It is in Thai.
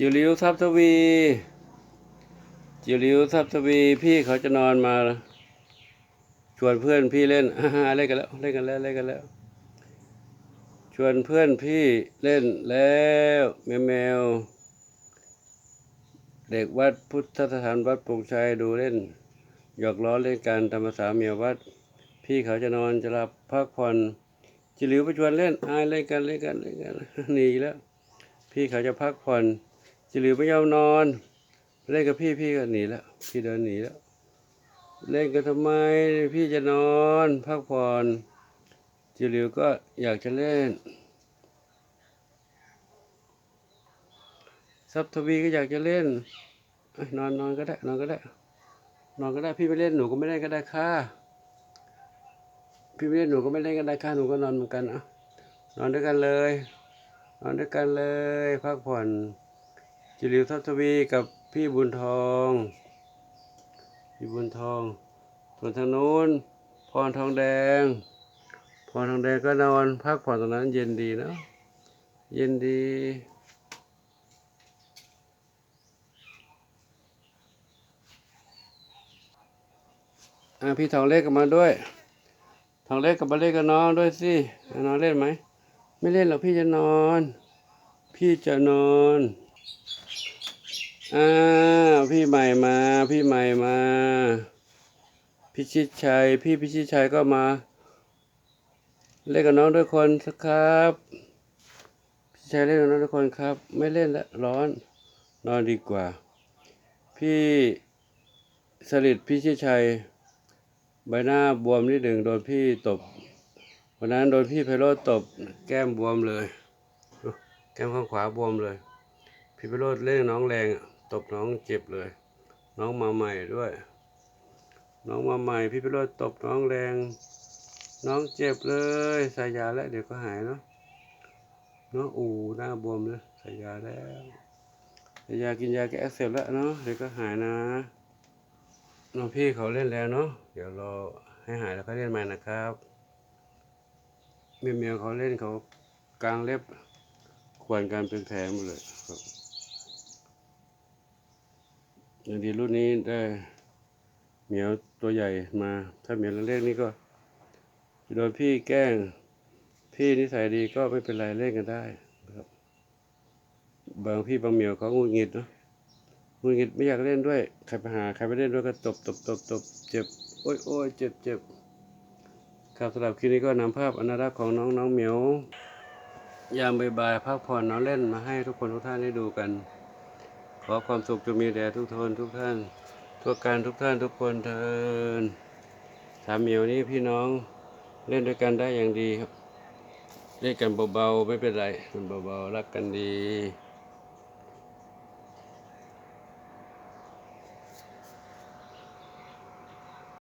จิริวทับทวีจิริวทับทวีพี่เขาจะนอนมาชวนเพื่อนพี่เล่นอ่าเล่นกันแล้วเล่นกันแล้วเล่นกันแล้ว ชวนเพื่อนพี่เล่นแล้วแมวแมวเด็กวัดพุทธสถานวัดปงชัยดูเล่น หยอกล้อเล่นกันตามภาเมียวัด พี่เขาจะนอนจะหลับพักผ่อนจิหลิวไปชวนเล่นอายเล่นกันเล่นกันเล่นกันหนีแล้ว พี่เขาจะพักผ่อน จิหลิวไม่ยอมนอน เล่นกับพี่พี่ก็หนีแล้ว พี่เดินหนีแล้ว เล่นกันทำไมพี่จะนอน พักผ่อนจิหลิวก็อยากจะเล่นซับทวีก็อยากจะเล่นอนอนนอนก็ได้นอนก็ได้ นอนก็ได้พี่ไม่เล่นหนูก็ไม่เล่นก็ได้ค่ะพี่ไม่เล่นหนูก็ไม่เล่นก็ได้ค่ะหนูก็นอนเหมือนกันอะนอนด้วยกันเลย นอนด้วยกันเลย พักผ่อน จิริวทัพทวีกับพี่บุญทอง พี่บุญทอง ส่วนทางนู้นพรทองแดง พรทองแดงก็นอนพักผ่อนตรงนั้นเย็นดีเนาะเย็นดีอะพี่ทองเล็กก็มาด้วย ทองเล็กกับมาเล่นกับน้องด้วยสิ น้องเล่นไหม ไม่เล่นหรอกพี่จะนอน พี่จะนอน อ้าวพี่ใหม่มาพี่ใหม่มาพิชิตชัย พี่พิชิตชัยก็มา เล่นกับน้องด้วยคนสักครับพี่ชัยเล่นกับน้องด้วยคนครับ ไม่เล่นละร้อน นอนดีกว่า พี่สลิดพิชิตชัย ใบหน้าบวมนิดหนึ่งโดนพี่ตบวันนั้นโดนพี่ไพโรจน์ตบแก้มบวมเลย แก้มข้างขวาบวมเลย พี่ไพโรจน์เล่นน้องแรงอะ ตบน้องเจ็บเลย น้องมาใหม่ด้วย น้องมาใหม่พี่ไพโรจน์ตบน้องแรง น้องเจ็บเลยใส่ยาแล้วเดี๋ยวก็หายเนาะเนาะอูหน้าบวมเลยใส่ยาแล้วใส่ยากินยาแก้อักเสบแล้วเนาะเดี๋ยวก็หายนะน้องพี่เขาเล่นแล้วเนาะเดี๋ยวรอให้หายแล้วก็เล่นใหม่นะครับเมียเมียเขาเล่นเขากลางเล็บขวนกันเป็นแผลหมดเลยครับ อย่างดีรุ่นนี้ได้เหมียวตัวใหญ่มา ถ้าเหมียวเล็กนี่ก็โดนพี่แกล้ง พี่นิสัยดีก็ไม่เป็นไรเล่นกันได้ครับ บางพี่บางเหมียวเขาหงุดหงิดเนาะหงุดหงิดไม่อยากเล่นด้วย ใครไปหาใครไปเล่นด้วยก็ตบตบตบตบเจ็บ โอ้ยโอ้ยเจ็บเจ็บครับสำหรับคลิปนี้ก็นำภาพอนารักของน้องน้องเหมียวยามบ่ายๆพักผ่อนนอนเล่นมาให้ทุกคนทุกท่านได้ดูกัน ขอความสุขจะมีแด่ทุกทนทุกท่านทุกการทุกท่านทุกคนเทินสามเหมียวนี้พี่น้องเล่นด้วยกันได้อย่างดีครับ เล่นกันเบาๆไม่เป็นไรมันเบาๆรักกันดี